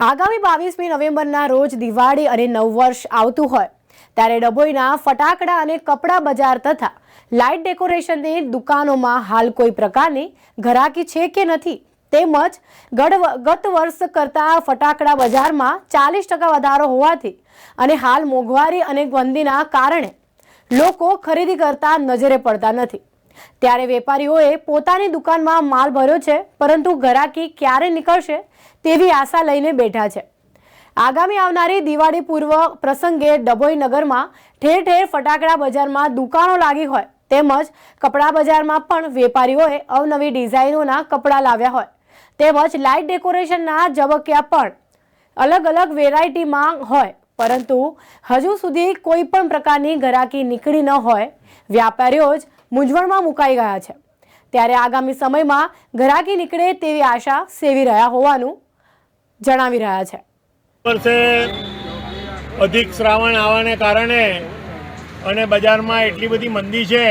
આગામી બાવીસમી નવેમ્બરના રોજ દિવાળી અને નવ વર્ષ આવતું હોય, ત્યારે ડભોઈના ફટાકડા અને કપડાં બજાર તથા લાઇટ ડેકોરેશનની દુકાનોમાં હાલ કોઈ પ્રકારની ઘરાકી છે કે નથી, તેમજ ગત વર્ષ કરતાં ફટાકડા બજારમાં ચાલીસ ટકા વધારો હોવાથી અને હાલ મોંઘવારી અને ગંદીના કારણે લોકો ખરીદી કરતા નજરે પડતા નથી. ત્યારે વેપારીઓએ પોતાની દુકાનમાં માલ ભર્યો છે, પરંતુ ઘરાકી ક્યારે નીકળશે તેવી આશા લઈને બેઠા છે. આગામી આવનારી દિવાળી પૂર્વ પ્રસંગે ડભોઈ નગરમાં ઠેર ઠેર ફટાકડા બજારમાં દુકાનો લાગી હોય તેમજ કપડા બજારમાં પણ વેપારીઓએ અવનવી ડિઝાઇનોના કપડાં લાવ્યા હોય તેમજ લાઇટ ડેકોરેશનના ઝબક્યા પણ અલગ અલગ વેરાયટીમાં હોય, પરંતુ હજુ સુધી કોઈ પણ પ્રકારની ઘરાકી નીકળી ન હોય. વ્યાપારીઓ જ મૂંઝવણમાં મુકાઈ ગયા છે. ત્યારે આગામી સમયમાં ઘરાકી નીકળે તેવી આશા સેવી રહ્યા હોવાનું જણાવી રહ્યા છે. વર્ષે અધિક શ્રાવણ આવવાને કારણે અને બજારમાં એટલી બધી મંદી છે,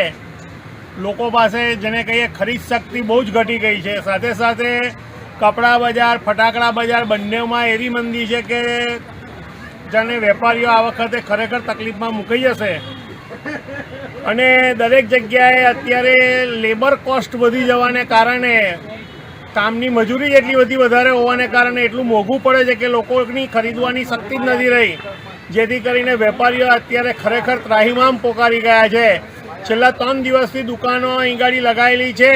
લોકો પાસે જેને કહીએ ખરીદ શક્તિ બહુ જ ઘટી ગઈ છે. સાથે સાથે કપડાં બજાર, ફટાકડા બજાર બંનેમાં એવી મંદી છે કે જાણે વેપારીઓ આ વખતે ખરેખર તકલીફમાં મુકાઈ જશે. અને દરેક જગ્યાએ અત્યારે લેબર કોસ્ટ વધી જવાને કારણે કામની મજૂરી એટલી બધી વધારે હોવાને કારણે એટલું મોંઘું પડે છે કે લોકોની ખરીદવાની શક્તિ જ નથી રહી. જેથી કરીને વેપારીઓ અત્યારે ખરેખર ત્રાહીમામ પોકારી ગયા છે. છેલ્લા ત્રણ દિવસથી દુકાનો અહીં લગાવેલી છે,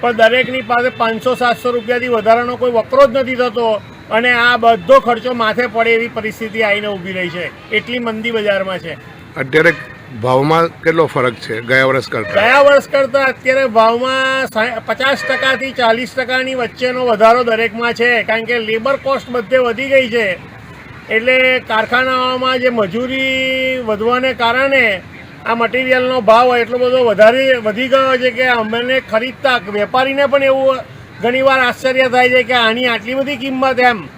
પણ દરેકની પાસે પાંચસો, સાતસો રૂપિયાથી વધારાનો કોઈ વકરો જ નથી થતો અને આ બધો ખર્ચો માથે પડે એવી પરિસ્થિતિ આવીને ઊભી રહી છે. એટલી મંદી બજારમાં છે. અત્યારે ભાવમાં કેટલો ફરક છે? ગયા વર્ષ કરતા. ગયા વર્ષ કરતાં અત્યારે ભાવમાં પચાસ ટકાથી ચાલીસ ટકાની વચ્ચેનો વધારો દરેકમાં છે કારણ કે લેબર કોસ્ટ બધે વધી ગઈ છે. એટલે કારખાનાઓમાં જે મજૂરી વધવાને કારણે આ મટીરિયલનો ભાવ એટલો બધો વધારે વધી ગયો છે કે અમને ખરીદતા વેપારીને પણ એવું ઘણીવાર આશ્ચર્ય થાય છે કે આની આટલી બધી કિંમત એમ.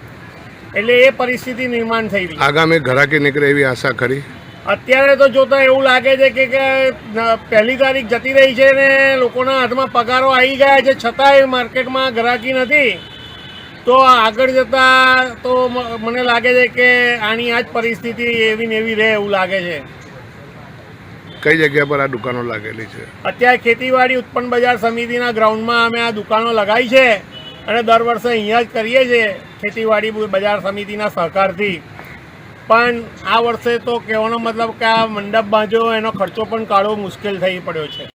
એટલે એ પરિસ્થિતિ નિર્માણ થઈ રહી આગામી ઘરાકી નીકળે એવી આશા ખરી? અત્યારે તો જોતા એવું લાગે છે કે પહેલી તારીખ જતી રહી છે ને લોકોના હાથમાં પગારો આવી ગયા છે છતાંય માર્કેટમાં ગ્રાહકી નથી. તો આગળ જતા તો મને લાગે છે કે આની આ જ પરિસ્થિતિ એવી ને એવી રહે એવું લાગે છે. કઈ જગ્યા પર આ દુકાનો લાગેલી છે? અત્યારે ખેતીવાડી ઉત્પન્ન બજાર સમિતિના ગ્રાઉન્ડમાં અમે આ દુકાનો લગાવી છે અને દર વર્ષે અહીંયા જ કરીએ છીએ ખેતીવાડી બજાર સમિતિના સહકારથી. પણ આ વર્ષે તો કહેવાનો મતલબ કે આ મંડપ બાંધ્યો એનો ખર્ચો પણ કાઢવો મુશ્કેલ થઈ પડ્યો છે.